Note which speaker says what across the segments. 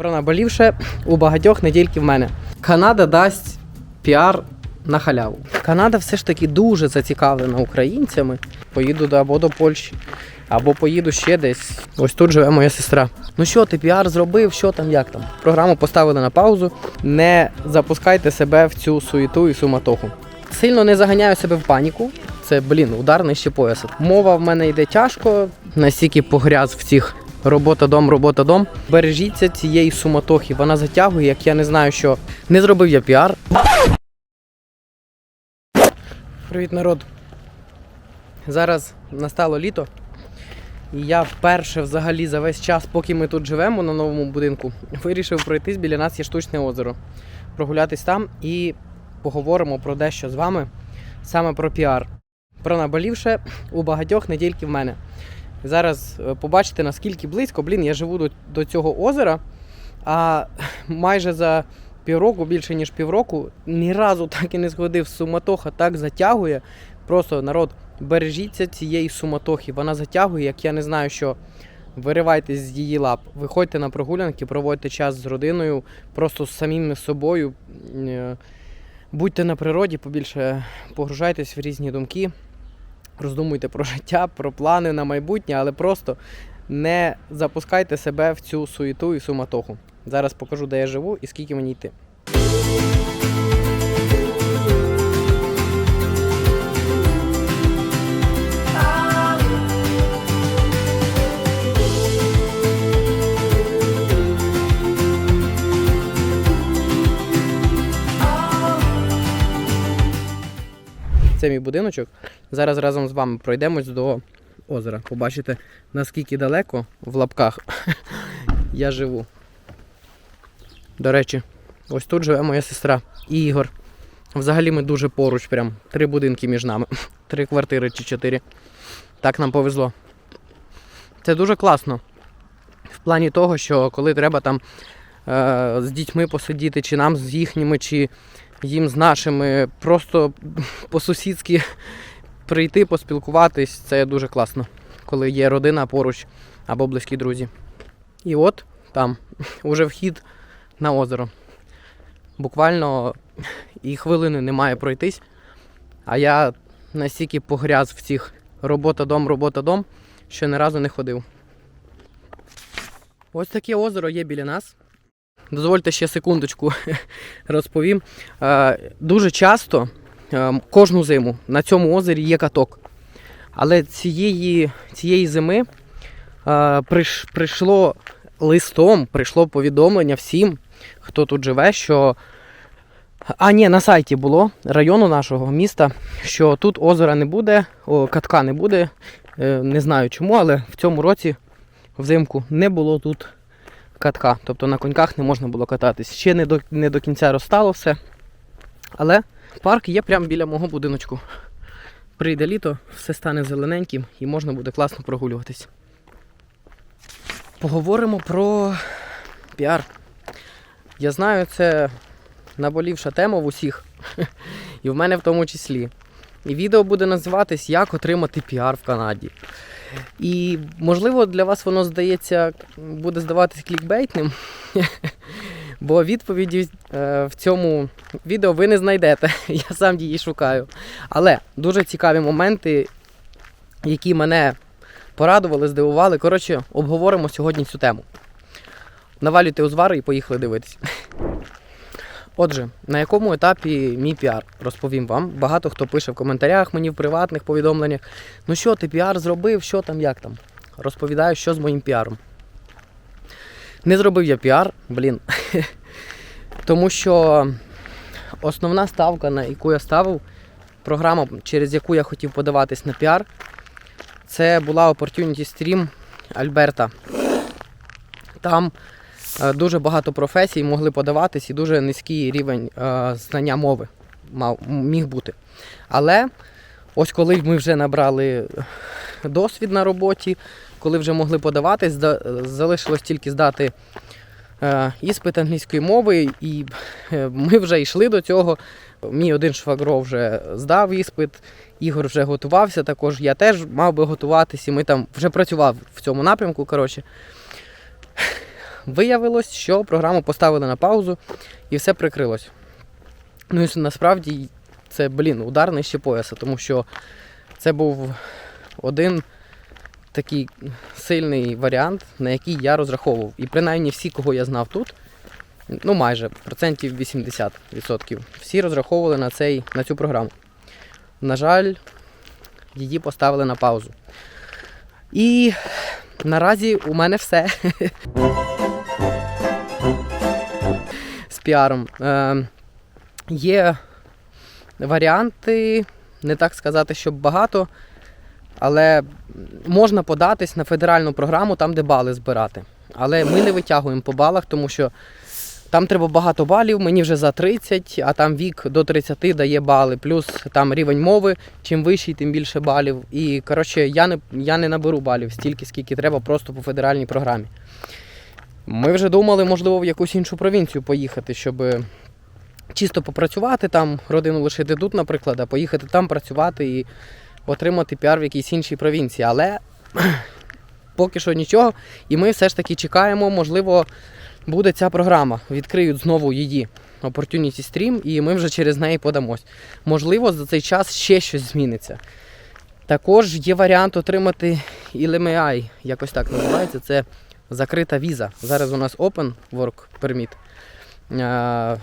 Speaker 1: Про наболівше у багатьох не тільки в мене. Канада дасть піар на халяву. Канада все ж таки дуже зацікавлена українцями. Поїду або до Польщі, або поїду ще десь. Ось тут живе моя сестра. Ну що, ти піар зробив? Що там, як там? Програму поставили на паузу. Не запускайте себе в цю суєту і суматоху. Сильно не заганяю себе в паніку. Це, блін, удар нижче пояса. Мова в мене йде тяжко, настільки погряз в цих робота дом, робота дом. Бережіться цієї суматохи. Вона затягує, як я не знаю, що не зробив я піар. Привіт, народ. Зараз настало літо. І я вперше взагалі за весь час, поки ми тут живемо на новому будинку, вирішив пройтись біля нас є штучне озеро. Прогулятись там і поговоримо про дещо з вами саме про піар. Про наболівше у багатьох не тільки в мене. Зараз е, побачите, наскільки близько, блін, я живу до, до цього озера, а майже за півроку, більше ніж півроку, ні разу так і не сходив. Суматоха так затягує. Просто народ, бережіться цієї суматохи. Вона затягує, як я не знаю, що. Виривайтесь з її лап, виходьте на прогулянки, проводьте час з родиною, просто з самим собою. Е, Будьте на природі, побільше погружайтесь в різні думки, роздумуйте про життя, про плани на майбутнє, але просто не запускайте себе в цю суєту і суматоху. Зараз покажу, де я живу і скільки мені йти. Це мій будиночок. Зараз разом з вами пройдемось до озера. Побачите, наскільки далеко в лапках я живу. До речі, ось тут живе моя сестра і Ігор. Взагалі ми дуже поруч, прям три будинки між нами. Три квартири чи чотири. Так нам повезло. Це дуже класно. В плані того, що коли треба там е, з дітьми посидіти, чи нам з їхніми, чи їм з нашими, просто по-сусідськи прийти, поспілкуватись, це дуже класно, коли є родина поруч або близькі друзі. І от там уже вхід на озеро. Буквально і хвилини не має пройтись, а я настільки погряз в цих робота дом, робота дом, що ні разу не ходив. Ось таке озеро є біля нас. Дозвольте ще секундочку розповім. Е, Дуже часто, е, кожну зиму, на цьому озері є каток. Але цієї, цієї зими е, прийшло листом, прийшло повідомлення всім, хто тут живе, що. А, ні, на сайті було району нашого міста, що тут озера не буде, о, катка не буде. Не знаю чому, але в цьому році взимку не було тут катка. Тобто на коньках не можна було кататись. Ще не до, не до кінця розстало все. Але парк є прямо біля мого будиночку. Прийде літо, все стане зелененьким і можна буде класно прогулюватись. Поговоримо про піар. Я знаю, це наболівша тема в усіх, і в мене в тому числі. І відео буде називатись Як отримати піар в Канаді. І можливо для вас воно здається, буде здаватись клікбейтним, бо відповіді е, в цьому відео ви не знайдете. Я сам її шукаю. Але дуже цікаві моменти, які мене порадували, здивували. Коротше, обговоримо сьогодні цю тему. Навалюйте узвари і поїхали дивитись. Отже, на якому етапі мій піар? Розповім вам. Багато хто пише в коментарях мені в приватних повідомленнях. Ну що, ти піар зробив, що там, як там? Розповідаю, що з моїм піаром. Не зробив я піар, блін. Тому що основна ставка, на яку я ставив, програма, через яку я хотів подаватись на піар, це була Opportunity Stream Альберта. Там дуже багато професій могли подаватись і дуже низький рівень е, знання мови мав, міг бути. Але ось коли ми вже набрали досвід на роботі, коли вже могли подаватись, залишилось тільки здати е, іспит англійської мови, і е, ми вже йшли до цього. Мій один швагро вже здав іспит, Ігор вже готувався, також я теж мав би готуватись, і ми там вже працював в цьому напрямку. Коротше. Виявилось, що програму поставили на паузу і все прикрилось. Ну і насправді це, блін, удар нижче пояса, тому що це був один такий сильний варіант, на який я розраховував. І принаймні всі, кого я знав тут, ну майже процентів 80%, всі розраховували на, цей, на цю програму. На жаль, її поставили на паузу. І наразі у мене все. Піаром. Е, є варіанти, не так сказати, щоб багато, але можна податись на федеральну програму там, де бали збирати. Але ми не витягуємо по балах, тому що там треба багато балів, мені вже за 30, а там вік до 30 дає бали. Плюс там рівень мови, чим вищий, тим більше балів. І коротше, я не, я не наберу балів стільки, скільки треба, просто по федеральній програмі. Ми вже думали, можливо, в якусь іншу провінцію поїхати, щоб чисто попрацювати там, родину лишити тут, наприклад, а поїхати там працювати і отримати піар в якійсь іншій провінції. Але поки що нічого. І ми все ж таки чекаємо, можливо, буде ця програма. Відкриють знову її Opportunity Stream, і ми вже через неї подамось. Можливо, за цей час ще щось зміниться. Також є варіант отримати LMI, якось так називається. Це закрита віза. Зараз у нас Open Work Permit. е,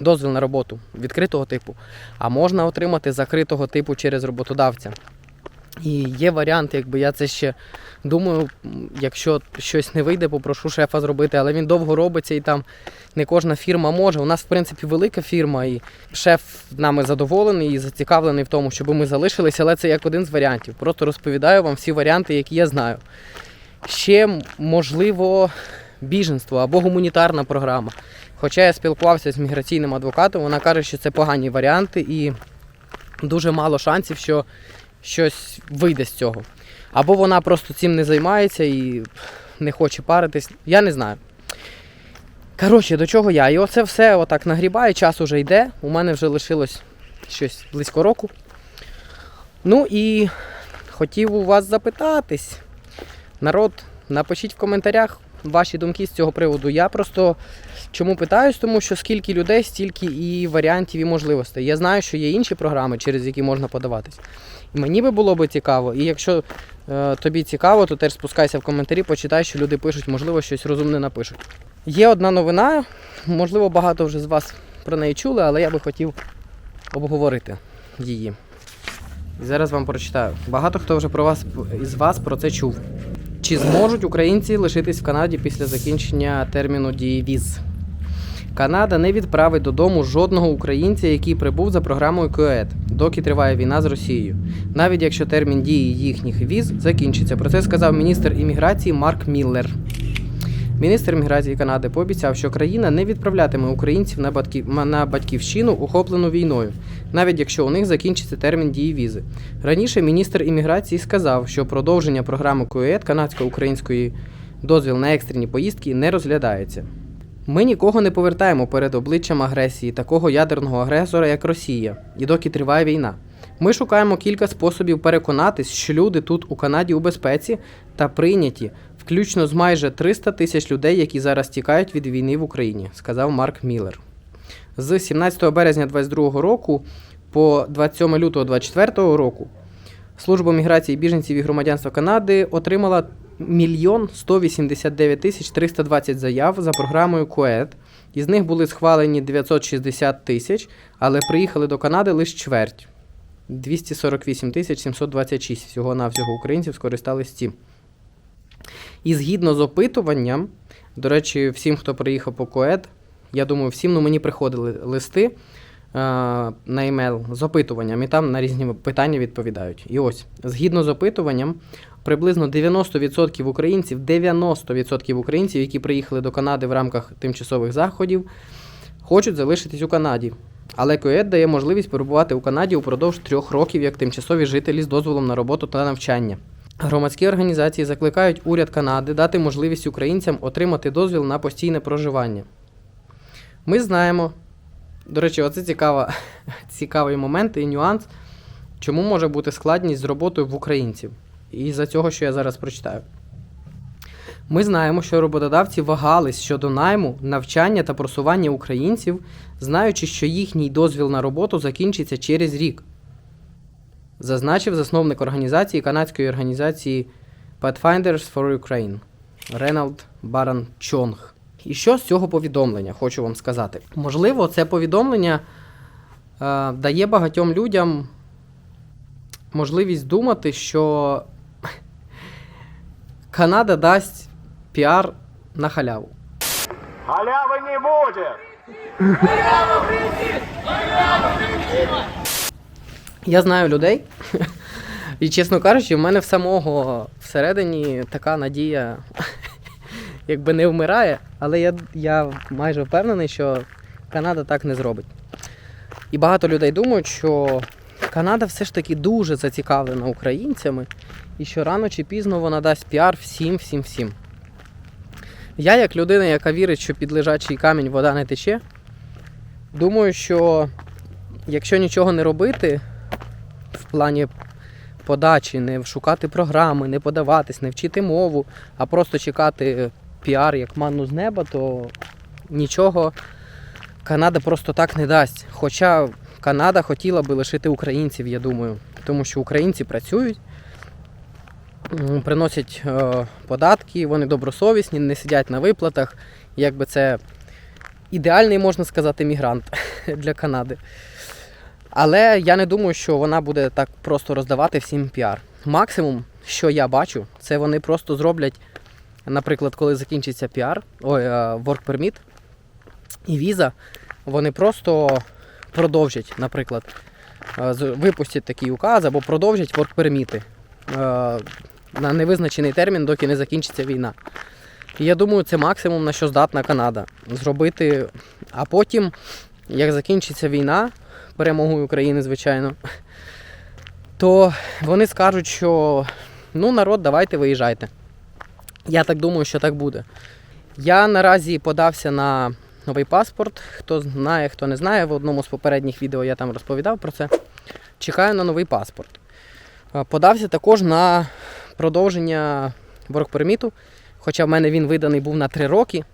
Speaker 1: Дозвіл на роботу відкритого типу, а можна отримати закритого типу через роботодавця. І є варіант, якби я це ще думаю, якщо щось не вийде, попрошу шефа зробити, але він довго робиться і там не кожна фірма може. У нас, в принципі, велика фірма, і шеф нами задоволений і зацікавлений в тому, щоб ми залишилися, але це як один з варіантів. Просто розповідаю вам всі варіанти, які я знаю. Ще, можливо, біженство або гуманітарна програма. Хоча я спілкувався з міграційним адвокатом, вона каже, що це погані варіанти і дуже мало шансів, що щось вийде з цього. Або вона просто цим не займається і не хоче паритись. Я не знаю. Коротше, до чого я? І оце все отак нагрібає, час уже йде. У мене вже лишилось щось близько року. Ну і хотів у вас запитатись. Народ, напишіть в коментарях ваші думки з цього приводу. Я просто чому питаюсь, тому що скільки людей, стільки і варіантів і можливостей. Я знаю, що є інші програми, через які можна подаватись. І мені би було би цікаво. І якщо е, тобі цікаво, то теж спускайся в коментарі, почитай, що люди пишуть, можливо, щось розумне напишуть. Є одна новина, можливо, багато вже з вас про неї чули, але я би хотів обговорити її. І зараз вам прочитаю. Багато хто вже про вас із вас про це чув. Чи зможуть українці лишитись в Канаді після закінчення терміну дії віз? Канада не відправить додому жодного українця, який прибув за програмою КОЕД, доки триває війна з Росією, навіть якщо термін дії їхніх віз закінчиться. Про це сказав міністр імміграції Марк Міллер. Міністр імміграції Канади пообіцяв, що країна не відправлятиме українців на, батьків, на батьківщину, охоплену війною, навіть якщо у них закінчиться термін дії візи. Раніше міністр імміграції сказав, що продовження програми КУЕД канадсько-української дозвіл на екстрені поїздки не розглядається. Ми нікого не повертаємо перед обличчям агресії такого ядерного агресора, як Росія, і доки триває війна. Ми шукаємо кілька способів переконатись, що люди тут у Канаді у безпеці та прийняті, включно з майже 300 тисяч людей, які зараз тікають від війни в Україні, сказав Марк Міллер. З 17 березня 2022 року по 27 лютого 2024 року Служба міграції біженців і громадянства Канади отримала мільйон 189 тисяч 320 заяв за програмою КУЕД. Із них були схвалені 960 тисяч, але приїхали до Канади лише чверть. 248 тисяч 726 всього навсього українців скористались цим. І згідно з опитуванням, до речі, всім, хто приїхав по КОЕД, я думаю, всім ну, мені приходили листи е, на емейл з опитуванням, і там на різні питання відповідають. І ось, згідно з опитуванням, приблизно 90% українців, 90% українців, які приїхали до Канади в рамках тимчасових заходів, хочуть залишитись у Канаді. Але КОЕД дає можливість перебувати у Канаді упродовж трьох років як тимчасові жителі з дозволом на роботу та навчання. Громадські організації закликають уряд Канади дати можливість українцям отримати дозвіл на постійне проживання. Ми знаємо, до речі, оце цікава, цікавий момент і нюанс, чому може бути складність з роботою в українців. І за цього, що я зараз прочитаю. Ми знаємо, що роботодавці вагались щодо найму, навчання та просування українців, знаючи, що їхній дозвіл на роботу закінчиться через рік, зазначив засновник організації канадської організації Pathfinders for Ukraine Реналд Баран Чонг. І що з цього повідомлення, хочу вам сказати. Можливо, це повідомлення е, дає багатьом людям можливість думати, що Канада дасть піар на халяву.
Speaker 2: Халявы не будет!
Speaker 1: Я знаю людей, і чесно кажучи, в мене в самого всередині така надія якби не вмирає, але я, я майже впевнений, що Канада так не зробить. І багато людей думають, що Канада все ж таки дуже зацікавлена українцями, і що рано чи пізно вона дасть піар всім, всім, всім. Я, як людина, яка вірить, що під лежачий камінь вода не тече, думаю, що якщо нічого не робити в плані подачі, не шукати програми, не подаватись, не вчити мову, а просто чекати піар як манну з неба, то нічого Канада просто так не дасть. Хоча Канада хотіла би лишити українців, я думаю, тому що українці працюють, приносять е, податки, вони добросовісні, не сидять на виплатах. Якби це ідеальний, можна сказати, мігрант для Канади. Але я не думаю, що вона буде так просто роздавати всім піар. Максимум, що я бачу, це вони просто зроблять, наприклад, коли закінчиться піар, ой, е, work permit і віза, вони просто продовжать, наприклад, е, випустять такий указ або продовжать work permit е, на невизначений термін, доки не закінчиться війна. І я думаю, це максимум на що здатна Канада зробити. А потім, як закінчиться війна, перемогою України, звичайно, то вони скажуть, що ну, народ, давайте виїжджайте. Я так думаю, що так буде. Я наразі подався на новий паспорт. Хто знає, хто не знає, в одному з попередніх відео я там розповідав про це. Чекаю на новий паспорт. Е, Подався також на продовження воркперміту, хоча в мене він виданий був на 3 роки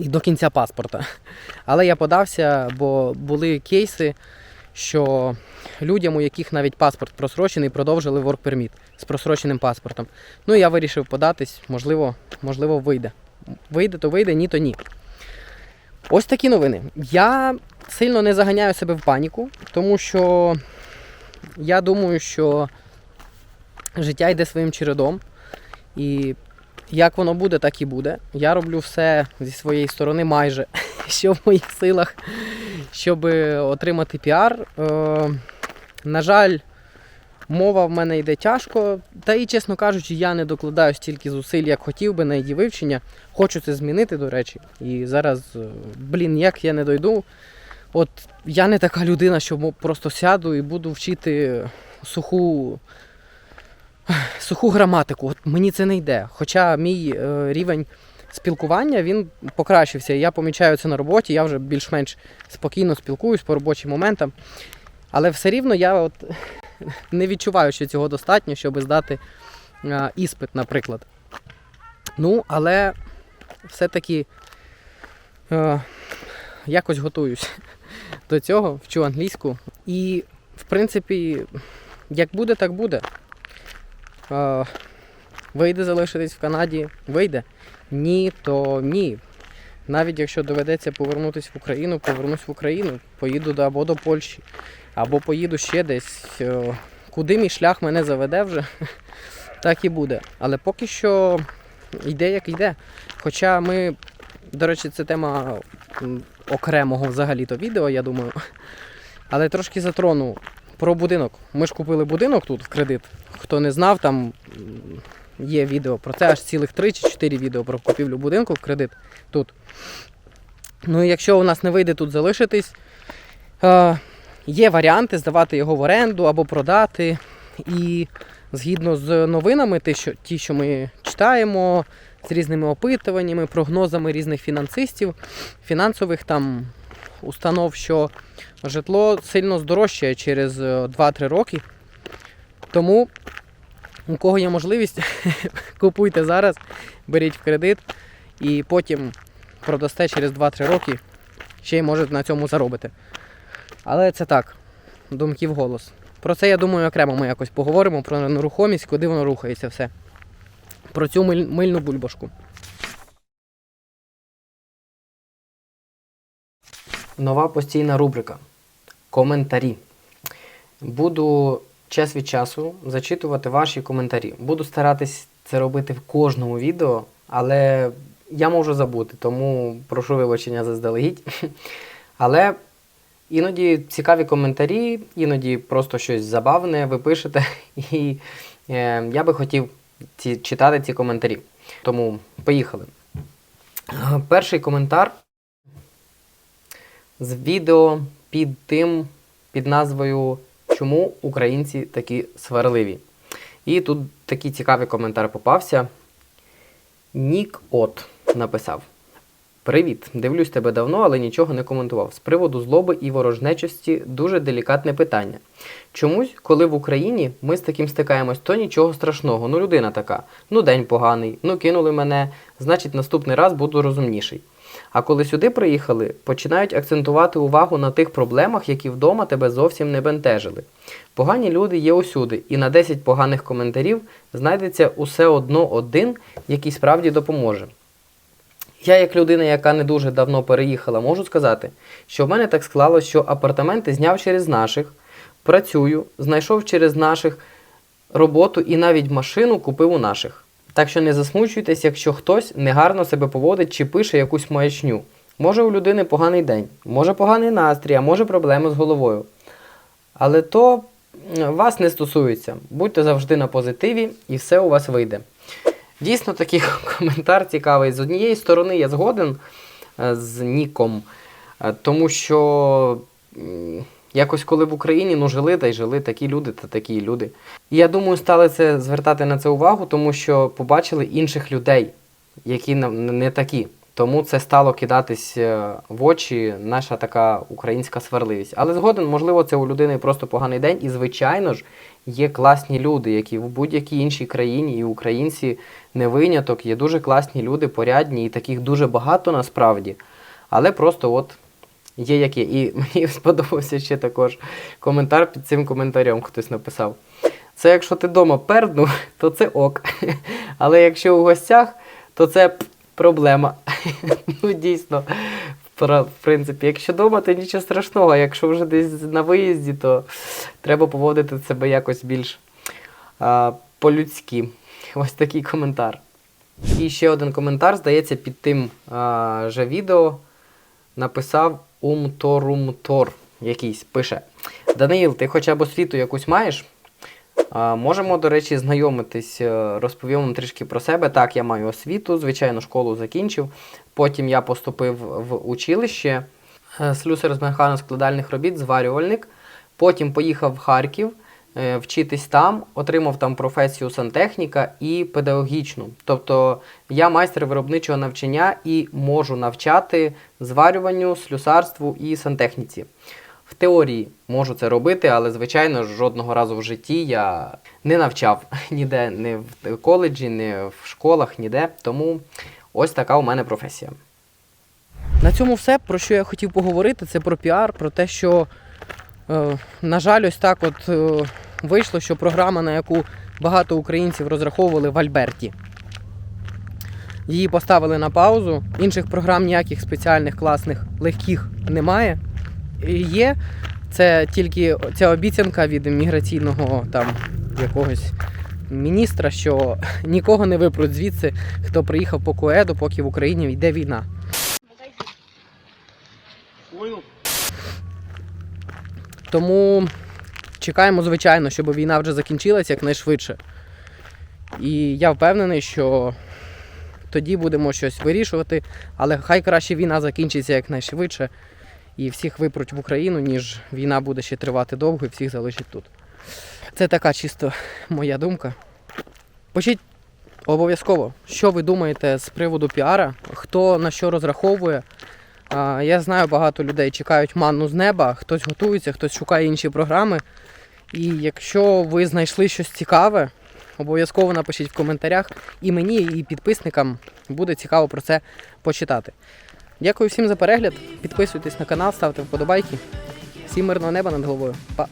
Speaker 1: і до кінця паспорта. Але я подався, бо були кейси, що людям, у яких навіть паспорт просрочений, продовжили work permit з просроченим паспортом. Ну я вирішив податись, можливо, можливо, вийде. Вийде, то вийде, ні, то ні. Ось такі новини. Я сильно не заганяю себе в паніку, тому що я думаю, що життя йде своїм чередом. І як воно буде, так і буде. Я роблю все зі своєї сторони майже, що в моїх силах, щоб отримати піар. Е, на жаль, мова в мене йде тяжко, та і, чесно кажучи, я не докладаю стільки зусиль, як хотів би на її вивчення. Хочу це змінити, до речі. І зараз, е, блін, як я не дойду. От я не така людина, що просто сяду і буду вчити суху суху граматику. От мені це не йде. Хоча мій е, рівень спілкування він покращився. Я помічаю це на роботі, я вже більш-менш спокійно спілкуюсь по робочим моментам. Але все рівно я от не відчуваю, що цього достатньо, щоб здати е, іспит, наприклад. Ну, але все-таки е, якось готуюсь до цього, вчу англійську. І, в принципі, як буде, так буде. Е, вийде залишитись в Канаді, вийде. Ні, то ні. Навіть якщо доведеться повернутися в Україну, повернусь в Україну, поїду або до Польщі, або поїду ще десь. Е, Куди мій шлях мене заведе вже, так і буде. Але поки що йде як йде. Хоча ми, до речі, це тема окремого взагалі-то відео, я думаю. Але трошки затрону про будинок. Ми ж купили будинок тут в кредит. Хто не знав, там є відео про це, аж цілих 3 чи 4 відео про купівлю будинку в кредит тут. Ну і якщо у нас не вийде тут залишитись, е, є варіанти здавати його в оренду або продати. І згідно з новинами, ті, що, ті, що ми читаємо, з різними опитуваннями, прогнозами різних фінансистів, фінансових там установ, що житло сильно здорожчає через е, 2-3 роки. Тому, у кого є можливість, купуйте зараз, беріть в кредит і потім продасте через 2-3 роки, ще й можете на цьому заробити. Але це так, думки в голос. Про це я думаю окремо ми якось поговоримо про нерухомість, куди воно рухається все. Про цю миль- мильну бульбашку. Нова постійна рубрика. Коментарі. Буду час від часу зачитувати ваші коментарі. Буду старатись це робити в кожному відео, але я можу забути, тому прошу вибачення заздалегідь. Але іноді цікаві коментарі, іноді просто щось забавне ви пишете, і е, я би хотів ці, читати ці коментарі. Тому поїхали. Е, Перший коментар з відео під тим, під назвою Чому українці такі сварливі? І тут такий цікавий коментар попався. Нік От написав: Привіт! Дивлюсь тебе давно, але нічого не коментував. З приводу злоби і ворожнечості дуже делікатне питання. Чомусь, коли в Україні ми з таким стикаємось, то нічого страшного. Ну, людина така, ну день поганий, ну кинули мене, значить наступний раз буду розумніший. А коли сюди приїхали, починають акцентувати увагу на тих проблемах, які вдома тебе зовсім не бентежили. Погані люди є усюди, і на 10 поганих коментарів знайдеться усе одно один, який справді допоможе. Я, як людина, яка не дуже давно переїхала, можу сказати, що в мене так склалось, що апартаменти зняв через наших, працюю, знайшов через наших роботу і навіть машину купив у наших. Так що не засмучуйтесь, якщо хтось негарно себе поводить чи пише якусь маячню. Може у людини поганий день, може поганий настрій, а може проблеми з головою. Але то вас не стосується. Будьте завжди на позитиві і все у вас вийде. Дійсно, такий коментар цікавий. З однієї сторони, я згоден е, з Ніком, е, тому що якось коли в Україні ну, жили та й жили такі люди та такі люди. І я думаю, стали це звертати на це увагу, тому що побачили інших людей, які не такі. Тому це стало кидатись е, в очі наша така українська сварливість. Але згоден, можливо, це у людини просто поганий день. І, звичайно ж, є класні люди, які в будь-якій іншій країні, і українці не виняток, є дуже класні люди, порядні, і таких дуже багато насправді. Але просто от є як є. І мені сподобався ще також коментар під цим коментарем, хтось написав. Це якщо ти вдома перднув, то це ок. Але якщо у гостях, то це проблема. Ну, дійсно, в принципі, якщо вдома, то нічого страшного. Якщо вже десь на виїзді, то треба поводити себе якось більш по-людськи. Ось такий коментар. І ще один коментар, здається, під тим а, же відео написав Умторумтор якийсь пише. Даниїл, ти хоча б освіту якусь маєш? А, можемо, до речі, знайомитись, е, розповім вам трішки про себе. Так, я маю освіту, звичайно, школу закінчив. Потім я поступив в училище е, слюсар з механо-складальних робіт, зварювальник. Потім поїхав в Харків вчитись там, отримав там професію сантехніка і педагогічну. Тобто я майстер виробничого навчання і можу навчати зварюванню, слюсарству і сантехніці. В теорії можу це робити, але звичайно жодного разу в житті я не навчав ніде, не в коледжі, не в школах, ніде. Тому ось така у мене професія. На цьому все, про що я хотів поговорити, це про піар, про те, що, е, на жаль, ось так от е, вийшло, що програма, на яку багато українців розраховували в Альберті. Її поставили на паузу. Інших програм ніяких спеціальних, класних, легких немає. Є це тільки ця обіцянка від міграційного там якогось міністра, що нікого не випруть звідси, хто приїхав по Куеду, поки в Україні йде війна. Тому чекаємо, звичайно, щоб війна вже закінчилася якнайшвидше. І я впевнений, що тоді будемо щось вирішувати, але хай краще війна закінчиться якнайшвидше і всіх випруть в Україну, ніж війна буде ще тривати довго і всіх залишить тут. Це така чисто моя думка. Пишіть обов'язково, що ви думаєте з приводу піара, хто на що розраховує. Я знаю, багато людей чекають манну з неба, хтось готується, хтось шукає інші програми. І якщо ви знайшли щось цікаве, обов'язково напишіть в коментарях. І мені, і підписникам буде цікаво про це почитати. Дякую всім за перегляд. Підписуйтесь на канал, ставте вподобайки. Всім мирного неба над головою. Па!